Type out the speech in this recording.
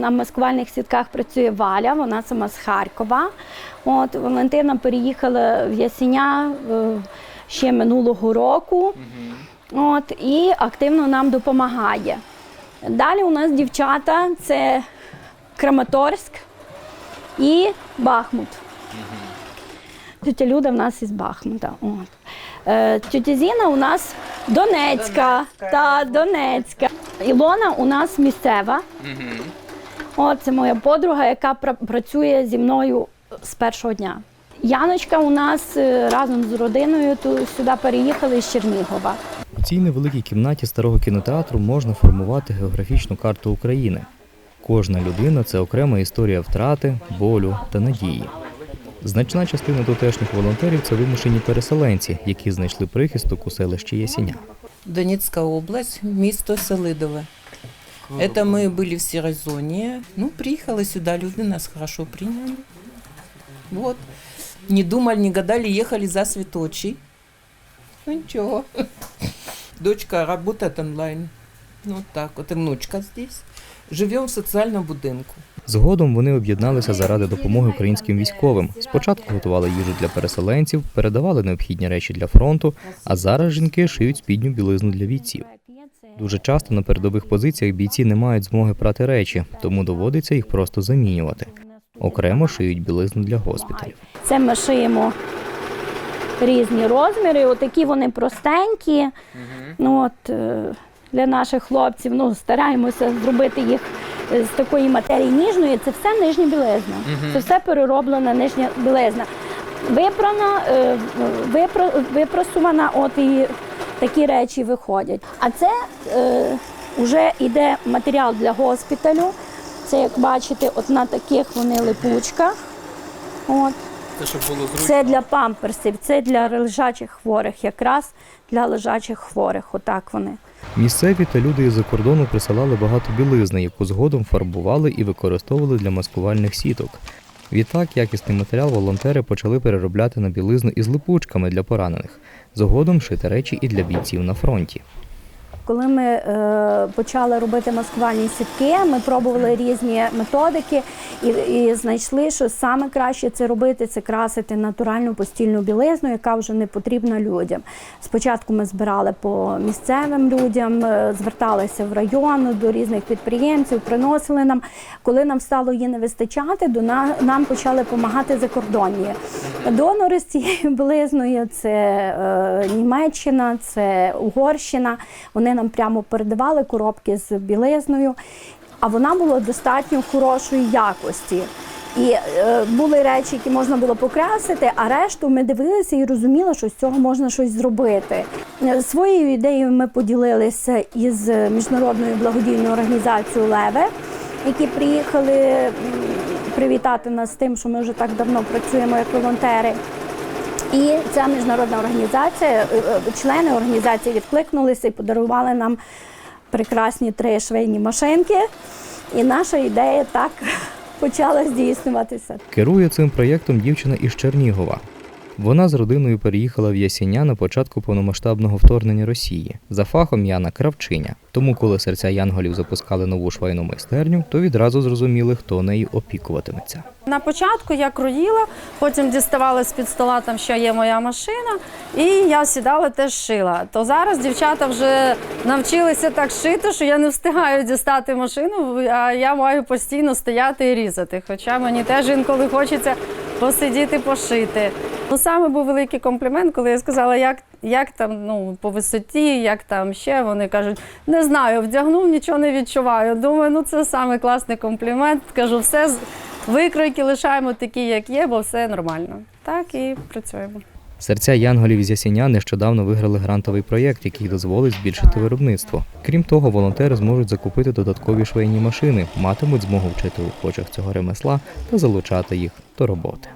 На маскувальних сітках працює Валя, вона сама з Харкова. От Валентина переїхала в Ясеня е, ще минулого року. От, і активно нам допомагає. Далі у нас дівчата це Краматорськ і Бахмут. Тетя Люда в нас із Бахмута. От. Е, тетя Зіна у нас Донецька. Та, Донецька. Ілона у нас місцева. От, це моя подруга, яка пра- працює зі мною з першого дня. Яночка у нас е, разом з родиною ту, сюди переїхали з Чернігова. У цій невеликій кімнаті старого кінотеатру можна формувати географічну карту України. Кожна людина це окрема історія втрати, болю та надії. Значна частина тутешніх волонтерів це вимушені переселенці, які знайшли прихисток у селищі Ясіня. Донецкая область, місто Селидове. Это мы были в серой зоне. Ну, приехала сюда, люди нас хорошо приняли. Вот. Не думали, не гадали, ехали за Светочей. Ну, ничего. Дочка работает онлайн. Ну, вот так вот. И внучка здесь. Живем в социальном будинку. Згодом вони об'єдналися заради допомоги українським військовим. Спочатку готували їжу для переселенців, передавали необхідні речі для фронту, а зараз жінки шиють спідню білизну для бійців. Дуже часто на передових позиціях бійці не мають змоги прати речі, тому доводиться їх просто замінювати. Окремо шиють білизну для госпіталів. Це ми шиємо різні розміри. Отакі вони простенькі. Ну, от, е, для наших хлопців ну, стараємося зробити їх з такої матерії ніжної. Це все нижня білизна. Це все перероблена нижня білизна. Випрана, е, випро- випрасувана, от і такі речі виходять. А це е, вже йде матеріал для госпіталю. Це, як бачите, от на таких вони липучках. От. Це щоб було зручно. Це для памперсів, це для лежачих хворих, якраз для лежачих хворих. Отак вони. Місцеві та люди із-за кордону присилали багато білизни, яку згодом фарбували і використовували для маскувальних сіток. Відтак якісний матеріал волонтери почали переробляти на білизну із липучками для поранених. Згодом шити речі і для бійців на фронті. Коли ми е, почали робити маскувальні сітки, ми пробували різні методики і, і знайшли, що саме краще це робити це красити натуральну постільну білизну, яка вже не потрібна людям. Спочатку ми збирали по місцевим людям, е, зверталися в район до різних підприємців, приносили нам. Коли нам стало її не вистачати, до на, нам почали допомагати закордонні. Донори з цією білизною це е, Німеччина, це Угорщина. Вони нам прямо передавали коробки з білизною, а вона була достатньо хорошої якості. І е, були речі, які можна було покрасити, а решту ми дивилися і розуміли, що з цього можна щось зробити. Е, Своєю ідеєю ми поділилися із міжнародною благодійною організацією Леве, які приїхали привітати нас з тим, що ми вже так давно працюємо як волонтери. І ця міжнародна організація, е, е, члени організації відкликнулися і подарували нам прекрасні три швейні машинки. І наша ідея так почала здійснюватися. Керує цим проєктом дівчина із Чернігова. Вона з родиною переїхала в Ясіня на початку повномасштабного вторгнення Росії. За фахом Яна кравчиня. Тому, коли серця янголів запускали нову швейну майстерню, то відразу зрозуміли, хто нею опікуватиметься. На початку я кроїла, потім діставала з-під стола, там ще є моя машина, і я сідала теж шила. То зараз дівчата вже навчилися так шити, що я не встигаю дістати машину, а я маю постійно стояти і різати. Хоча мені теж інколи хочеться посидіти, пошити. Ну, саме був великий комплімент, коли я сказала, як, як там ну, по висоті, як там ще. Вони кажуть, не знаю, вдягнув, нічого не відчуваю. Думаю, ну це саме класний комплімент. Кажу, все викройки лишаємо такі, як є, бо все нормально. Так і працюємо. Серця янголів з Ясіня нещодавно виграли грантовий проєкт, який дозволить збільшити виробництво. Крім того, волонтери зможуть закупити додаткові швейні машини, матимуть змогу вчити охочих цього ремесла та залучати їх до роботи.